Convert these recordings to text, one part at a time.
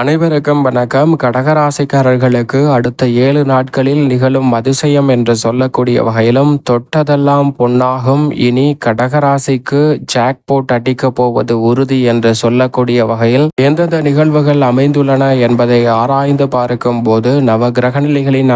அனைவருக்கும் வணக்கம். கடகராசிக்காரர்களுக்கு அடுத்த ஏழு நாட்களில் நிகழும் அதிசயம் என்று சொல்லக்கூடிய வகையிலும் தொட்டதெல்லாம் பொன்னாகும். இனி கடகராசிக்கு ஜாக்போட் அடிக்கப் போவது உறுதி என்று சொல்லக்கூடிய வகையில் எந்தெந்த நிகழ்வுகள் அமைந்துள்ளன என்பதை ஆராய்ந்து பார்க்கும் போது நவ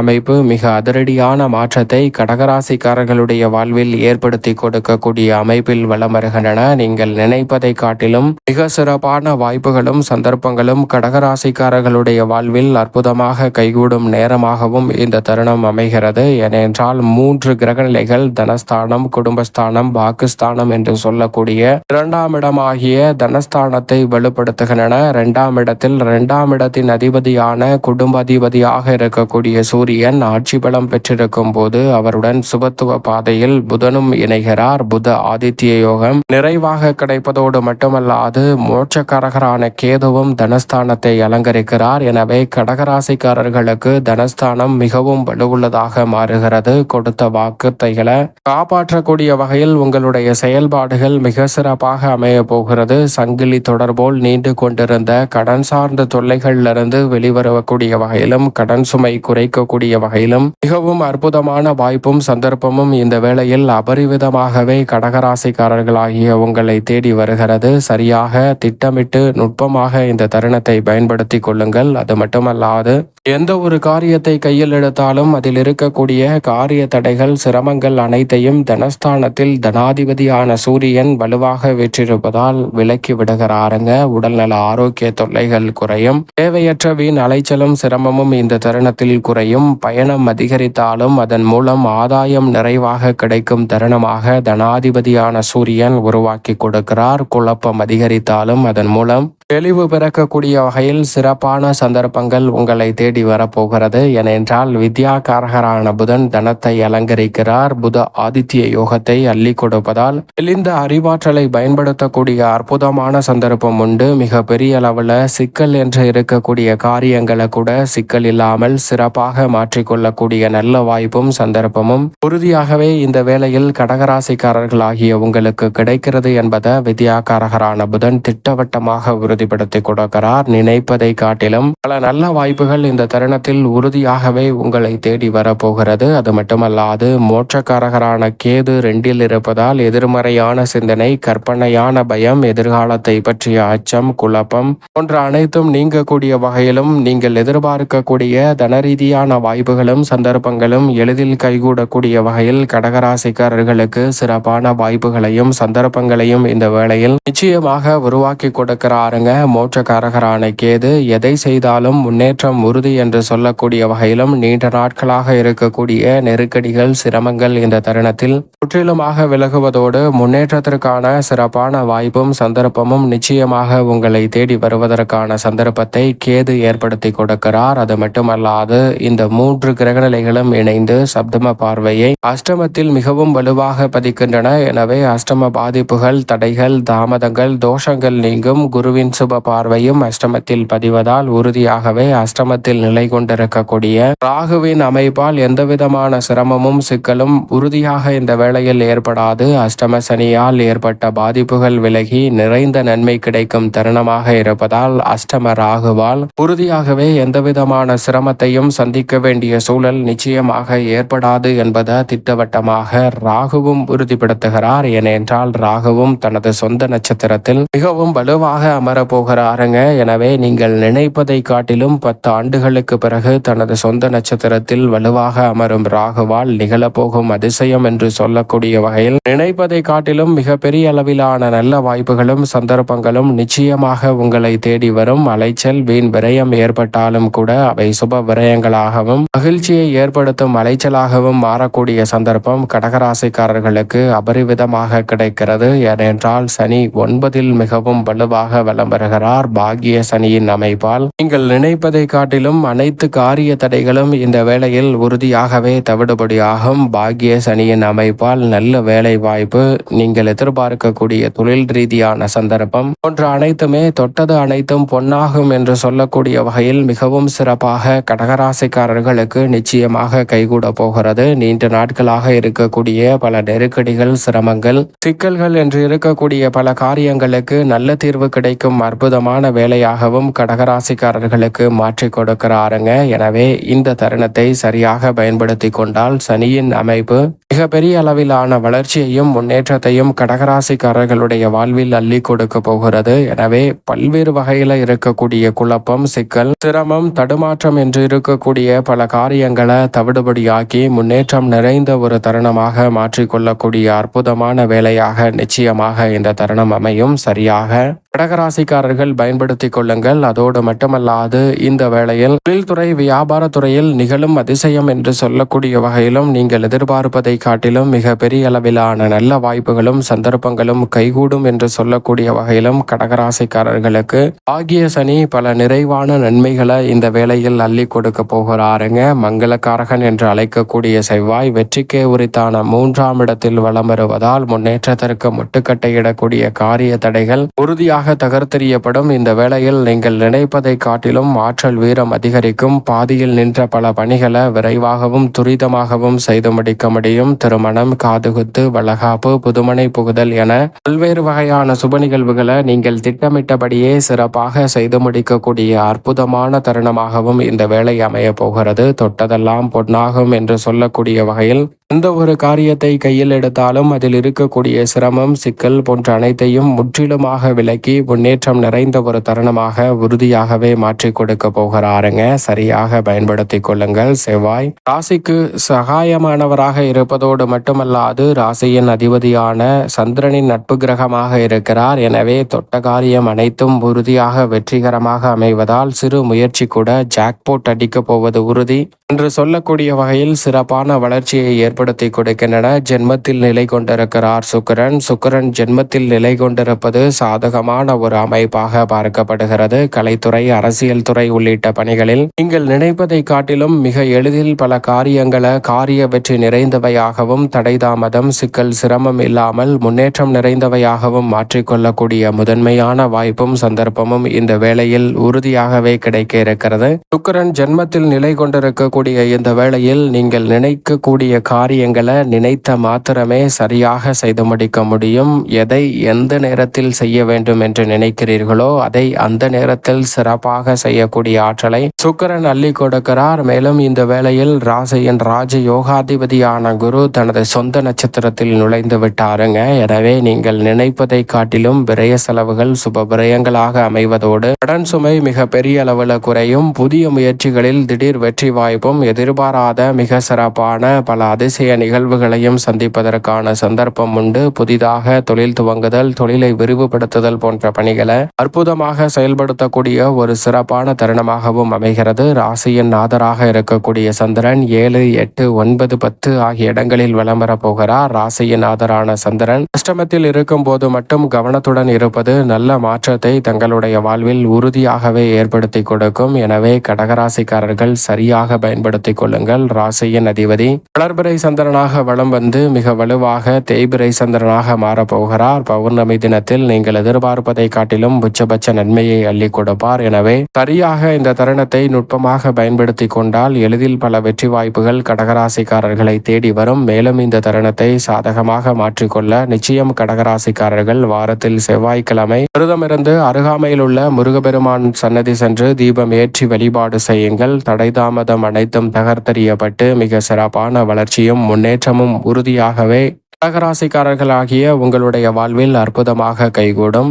அமைப்பு மிக அதிரடியான மாற்றத்தை கடகராசிக்காரர்களுடைய வாழ்வில் ஏற்படுத்தி கொடுக்கக்கூடிய அமைப்பில் வலம் வருகின்றன. நீங்கள் நினைப்பதை காட்டிலும் மிக சிறப்பான வாய்ப்புகளும் சந்தர்ப்பங்களும் கடகரா ராசிக்காரர்களுடைய வாழ்வில் அற்புதமாக கைகூடும் நேரமாகவும் இந்த தருணம் அமைகிறது. ஏனென்றால் மூன்று கிரகநிலைகள் தனஸ்தானம் குடும்பஸ்தானம் பாகிஸ்தானம் என்று சொல்லக்கூடிய இரண்டாம் இடமாகிய தனஸ்தானத்தை வலுப்படுத்துகின்றன இரண்டாம் இடத்தில் இரண்டாம் இடத்தின் அதிபதியான குடும்ப அதிபதியாக இருக்கக்கூடிய சூரியன் ஆட்சி பலம் பெற்றிருக்கும் போது அவருடன் சுபத்துவ பாதையில் புதனும் இணைகிறார். புத ஆதித்ய யோகம் நிறைவாக கிடைப்பதோடு மட்டுமல்லாது மோட்சக்காரகரான கேதுவும் தனஸ்தானத்தை அலங்கரிக்கிறார். எனவே கடகராசிக்காரர்களுக்கு தனஸ்தானம் மிகவும் வலுவுள்ளதாக மாறுகிறது. கொடுத்த வாக்குத்தைகளை காப்பாற்றக்கூடிய வகையில் உங்களுடைய செயல்பாடுகள் மிக சிறப்பாக அமைய போகிறது. சங்கிலி தொடர்போல் நீண்டு கொண்டிருந்த கடன் சார்ந்த தொல்லைகளிலிருந்து வெளிவரக்கூடிய வகையிலும் கடன் சுமை குறைக்கக்கூடிய வகையிலும் மிகவும் அற்புதமான வாய்ப்பும் சந்தர்ப்பமும் இந்த வேளையில் அபரிவிதமாகவே கடகராசிக்காரர்களாகிய உங்களை தேடி வருகிறது. சரியாக திட்டமிட்டு நுட்பமாக இந்த தருணத்தை பயன்படுத்த பயன்படுத்தி கொள்ளுங்கள். அது மட்டுமல்லாது எந்த ஒரு காரியத்தை கையில் எடுத்தாலும் அதில் இருக்கக்கூடிய காரிய தடைகள் சிரமங்கள் அனைத்தையும் தனஸ்தானத்தில் தனாதிபதியான சூரியன் வலுவாக வெற்றிருப்பதால் விலக்கி விடுகிறாருங்க. உடல்நல ஆரோக்கிய தொல்லைகள் குறையும். தேவையற்ற வீண் அலைச்சலும் சிரமமும் இந்த தருணத்தில் குறையும். பயணம் அதிகரித்தாலும் அதன் மூலம் ஆதாயம் நிறைவாக கிடைக்கும் தருணமாக தனாதிபதியான சூரியன் உருவாக்கி கொடுக்கிறார். குழப்பம் அதிகரித்தாலும் அதன் மூலம் தெளிவு பிறக்கக்கூடிய வகையில் சிறப்பான சந்தர்ப்பங்கள் உங்களை தேடி வரப்போகிறது. ஏனென்றால் வித்யாகாரகரான புதன் தனத்தை அலங்கரிக்கிறார். புத ஆதித்ய யோகத்தை அள்ளி கொடுப்பதால் தெளிந்த அறிவாற்றலை பயன்படுத்தக்கூடிய அற்புதமான சந்தர்ப்பம் உண்டு. மிக பெரிய அளவில் சிக்கல் என்று இருக்கக்கூடிய காரியங்களை கூட சிக்கல் இல்லாமல் சிறப்பாக மாற்றிக்கொள்ளக்கூடிய நல்ல வாய்ப்பும் சந்தர்ப்பமும் உறுதியாகவே இந்த வேளையில் கடகராசிக்காரர்கள் ஆகிய உங்களுக்கு கிடைக்கிறது என்பதை வித்யாகாரகரான புதன் திட்டவட்டமாக உறுதிப்படுத்தி கொடுக்கிறார். நினைப்பதை காட்டிலும் பல நல்ல வாய்ப்புகள் இந்த தருணத்தில் உறுதியாகவே உங்களை தேடி வரப்போகிறது. அது மட்டுமல்லாது மோட்சக்காரகரான கேது ரெண்டில் இருப்பதால் எதிர்மறையான சிந்தனை கற்பனையான பயம் எதிர்காலத்தை பற்றிய அச்சம் குழப்பம் போன்ற அனைத்தும் நீங்கக்கூடிய வகையிலும் நீங்கள் எதிர்பார்க்கக்கூடிய தனரீதியான வாய்ப்புகளும் சந்தர்ப்பங்களும் எளிதில் கைகூடக்கூடிய வகையில் கடகராசிக்காரர்களுக்கு சிறப்பான வாய்ப்புகளையும் சந்தர்ப்பங்களையும் இந்த வேளையில் நிச்சயமாக உருவாக்கி கொடுக்கிறாருங்க. மோட்சக்காரகரான கேது எதை செய்தாலும் முன்னேற்றம் உறுதி என்று சொல்லக்கூடிய வகையிலும் நீண்ட நாட்களாக இருக்கக்கூடிய நெருக்கடிகள் சிரமங்கள் இந்த தருணத்தில் முற்றிலுமாக விலகுவதோடு முன்னேற்றத்திற்கான சிறப்பான வாய்ப்பும் சந்தர்ப்பமும் நிச்சயமாக உங்களை தேடி வருவதற்கான சந்தர்ப்பத்தை கேது ஏற்படுத்தி கொடுக்கிறார். அது மட்டுமல்லாது இந்த மூன்று கிரகநிலைகளும் இணைந்து சப்தம பார்வையை அஷ்டமத்தில் மிகவும் வலுவாக பதிக்கின்றன. எனவே அஷ்டம பாதிப்புகள் தடைகள் தாமதங்கள் தோஷங்கள் நீங்கும். குருவின் சுப பார்வையும் அஷ்டமத்தில் பதிவதால் உறுதியாகவே அஷ்டமத்தில் நிலை கொண்டிருக்கக்கூடிய ராகுவின் அமைப்பால் எந்தவிதமான சிரமமும் சிக்கலும் உறுதியாக இந்த வேளையில் ஏற்படாது. அஷ்டம சனியால் ஏற்பட்ட பாதிப்புகள் விலகி நிறைந்த நன்மை கிடைக்கும் தருணமாக இருப்பதால் அஷ்டம ராகுவால் உறுதியாகவே எந்தவிதமான சிரமத்தையும் சந்திக்க வேண்டிய சூழல் நிச்சயமாக ஏற்படாது என்பதை திட்டவட்டமாக ராகுவும் உறுதிப்படுத்துகிறார். ஏனென்றால் ராகுவும் தனது சொந்த நட்சத்திரத்தில் மிகவும் வலுவாக அமரப்போகிறாருங்க எனவே நீங்கள் நினைப்பதை காட்டிலும் பத்து ஆண்டுகள் ஆண்டுகளுக்கு பிறகு தனது சொந்த நட்சத்திரத்தில் வலுவாக அமரும் ராகுவால் நிகழப்போகும் அதிசயம் என்று சொல்லக்கூடிய வகையில் நினைப்பதை காட்டிலும் மிக பெரிய அளவிலான நல்ல வாய்ப்புகளும் சந்தர்ப்பங்களும் நிச்சயமாக உங்களை தேடி வரும். அலைச்சல் வீண் விரயம் ஏற்பட்டாலும் கூட அவை சுப விரயங்களாகவும் மகிழ்ச்சியை ஏற்படுத்தும் அலைச்சலாகவும் மாறக்கூடிய சந்தர்ப்பம் கடகராசிக்காரர்களுக்கு அபரிவிதமாக கிடைக்கிறது. ஏனென்றால் சனி ஒன்பதில் மிகவும் வலுவாக வலம் வருகிறார். பாகிய சனியின் அமைப்பால் நீங்கள் நினைப்பதை காட்டிலும் அனைத்து காரிய தடைகளும் இந்த வேளையில் உறுதியாகவே தவிடுபடியாகும். பாகிய சனியின் அமைப்பால் நல்ல வேலை வாய்ப்பு நீங்கள் எதிர்பார்க்கக்கூடிய தொழில் ரீதியான சந்தர்ப்பம். போன்ற அனைத்துமே தொட்டது அனைத்தும் பொன்னாகும் என்று சொல்லக்கூடிய வகையில் மிகவும் சிறப்பாக கடகராசிக்காரர்களுக்கு நிச்சயமாக கைகூட போகிறது. நீண்ட நாட்களாக இருக்கக்கூடிய பல நெருக்கடிகள் சிரமங்கள் சிக்கல்கள் என்று இருக்கக்கூடிய பல காரியங்களுக்கு நல்ல தீர்வு கிடைக்கும் அற்புதமான வேலையாகவும் கடகராசிக்காரர்களுக்கு மாற்றிக் கொடுக்கிறது. இருக்கிறாருங்க எனவே இந்த தருணத்தை சரியாக பயன்படுத்தி கொண்டால் சனியின் அமைப்பு மிகப்பெரிய அளவிலான வளர்ச்சியையும் முன்னேற்றத்தையும் கடகராசிக்காரர்களுடைய வாழ்வில் அள்ளி கொடுக்க போகிறது. எனவே பல்வேறு வகையில இருக்கக்கூடிய குழப்பம் சிக்கல் சிரமம் தடுமாற்றம் என்று இருக்கக்கூடிய பல காரியங்களை தவிடுபடியாக்கி முன்னேற்றம் நிறைந்த ஒரு தருணமாக மாற்றிக்கொள்ளக்கூடிய அற்புதமான வேலையாக நிச்சயமாக இந்த தருணம் அமையும். சரியாக கடகராசிக்காரர்கள் பயன்படுத்திக் கொள்ளுங்கள். அதோடு மட்டுமல்லாது இந்த வேளையில் தொழில்துறை வியாபாரத்துறையில் நிகழும் அதிசயம் என்று சொல்லக்கூடிய வகையிலும் நீங்கள் எதிர்பார்ப்பதை காட்டிலும் மிக பெரிய அளவிலான நல்ல வாய்ப்புகளும் சந்தர்ப்பங்களும் கைகூடும் என்று சொல்லக்கூடிய வகையிலும் கடகராசிக்காரர்களுக்கு ஆகிய சனி பல நிறைவான நன்மைகளை இந்த வேளையில் அள்ளி கொடுக்க போகிறாருங்க. மங்களக்காரகன் என்று அழைக்கக்கூடிய செவ்வாய் வெற்றிக்கே உரித்தான மூன்றாம் இடத்தில் வலம் வருவதால் முன்னேற்றத்திற்கு முட்டுக்கட்டையிடக்கூடிய காரிய தடைகள் உறுதியாக தகர்த்தெறியப்படும் இந்த வேளையில் நீங்கள் நினைப்பதை காட்டிலும் ஆற்றல் வீரம் அதிகரிக்கும். பாதியில் நின்ற பல பணிகளை விரைவாகவும் துரிதமாகவும் செய்து முடிக்க முடியும். திருமணம் காதுகுத்து வளகாப்பு புதுமனை புகுதல் என பல்வேறு வகையான சுப நிகழ்வுகளை நீங்கள் திட்டமிட்டபடியே சிறப்பாக செய்து முடிக்கக்கூடிய அற்புதமான தருணமாகவும் இந்த வேலை அமைய போகிறது. தொட்டதெல்லாம் பொன்னாகும் என்று சொல்லக்கூடிய வகையில் எந்த ஒரு காரியத்தை கையில் எடுத்தாலும் அதில் இருக்கக்கூடிய சிரமம் சிக்கல் போன்ற அனைத்தையும் முற்றிலுமாக விலக்கி முன்னேற்றம் நிறைந்த ஒரு தருணமாக உறுதியாகவே மாற்றி கொடுக்க போகிறாருங்க. சரியாக பயன்படுத்தி கொள்ளுங்கள். செவ்வாய் ராசிக்கு சகாயமானவராக இருப்பதோடு மட்டுமல்லாது ராசியின் அதிபதியான சந்திரனின் நட்பு கிரகமாக இருக்கிறார். எனவே தொட்ட காரியம் அனைத்தும் உறுதியாக வெற்றிகரமாக அமைவதால் சிறு முயற்சி கூட ஜாக்போட் அடிக்கப் போவது உறுதி. என்று சொல்லக்கூடிய வகையில் சிறப்பான வளர்ச்சியை ஏற்படுத்தி கொடுக்கின்றன. ஜென்மத்தில் நிலை கொண்டிருக்கிறார் சுக்கரன் சுக்கரன் ஜென்மத்தில் நிலை கொண்டிருப்பது சாதகமான ஒரு அமைப்பாக பார்க்கப்படுகிறது. கலைத்துறை அரசியல் துறை உள்ளிட்ட பணிகளில் நீங்கள் நினைப்பதை காட்டிலும் மிக எளிதில் பல காரியங்களை காரிய வெற்றி நிறைந்தவையாகவும் தடைதாமதம் சிக்கல் சிரமம் இல்லாமல் முன்னேற்றம் நிறைந்தவையாகவும் மாற்றிக்கொள்ளக்கூடிய முதன்மையான வாய்ப்பும் சந்தர்ப்பமும் இந்த வேளையில் உறுதியாகவே கிடைக்க இருக்கிறது. சுக்கரன் ஜென்மத்தில் நிலை கொண்டிருக்கக்கூடிய இந்த வேளையில் நீங்கள் நினைக்கக்கூடிய காரியங்களை நினைத்த மாத்திரமே சரியாக செய்து முடிக்க முடியும். எதை எந்த நேரத்தில் செய்ய வேண்டும் என்று நினைக்கிறீர்களோ அதை அந்த நேரத்தில் சிறப்பாக செய்யக்கூடிய ஆற்றலை சுக்கரன் அள்ளி கொடுக்கிறார். மேலும் இந்த வேளையில் ராசியின் ராஜ யோகாதிபதியான குரு தனது சொந்த நட்சத்திரத்தில் நுழைந்து விட்டாருங்க. எனவே நீங்கள் நினைப்பதை காட்டிலும் விரய செலவுகள் சுப விரயங்களாக அமைவதோடு கடன் சுமை மிக பெரிய அளவில் குறையும். புதிய முயற்சிகளில் திடீர் வெற்றி வாய்ப்பும் எதிர்பாராத மிக சிறப்பான பல அதிசய நிகழ்வுகளையும் சந்திப்பதற்கான சந்தர்ப்பம் உண்டு. புதிதாக தொழில் துவங்குதல் தொழிலை விரிவுபடுத்துதல் போன்ற பணிகளை அற்புதமாக செயல்படுத்தக்கூடிய ஒரு சிறப்பான தருணமாகவும் அமைகிறது. ராசியின் நாதராக இருக்கக்கூடிய சந்திரன் ஏழு எட்டு ஒன்பது பத்து ஆகிய இடங்களில் வலம் போகிறார். ராசியின் ஆதரான சந்திரன் அஷ்டமத்தில் இருக்கும் போது மட்டும் கவனத்துடன் இருப்பது நல்ல மாற்றத்தை தங்களுடைய வாழ்வில் உறுதியாகவே ஏற்படுத்தி கொடுக்கும். எனவே கடகராசிக்காரர்கள் சரியாக பயன்படுத்திக் கொள்ளுங்கள். ராசியின் அதிபதி வளர்பிறை சந்திரனாக வலம் வந்து மிக வலுவாக தேய்பிரை சந்திரனாக மாறப்போகிறார் பௌர்ணமி தினத்தில் நீங்கள் எதிர்பார்ப்பதை காட்டிலும் உச்சபட்ச நன்மையை அள்ளி கொடுப்பார். எனவே சரியாக இந்த தருணத்தை நுட்பமாக பயன்படுத்தி கொண்டால் எளிதில் பல வெற்றி வாய்ப்புகள் கடகராசிக்காரர்களை தேடி வரும். மேலும் இந்த தருணத்தை சாதகமாக மாற்றிக்கொள்ள நிச்சயம் கடகராசிக்காரர்கள் வாரத்தில் செவ்வாய்க்கிழமை விரதமிருந்து அருகாமையில் உள்ள முருகபெருமான் சன்னதி சென்று தீபம் ஏற்றி வழிபாடு செய்யுங்கள். தடை தாமதம் அனைத்தும் தகர்த்தெறியப்பட்டு மிக சிறப்பான வளர்ச்சியும் முன்னேற்றமும் உறுதியாகவே கடகராசிக்காரர்களாகிய உங்களுடைய வாழ்வில் அற்புதமாக கைகூடும்.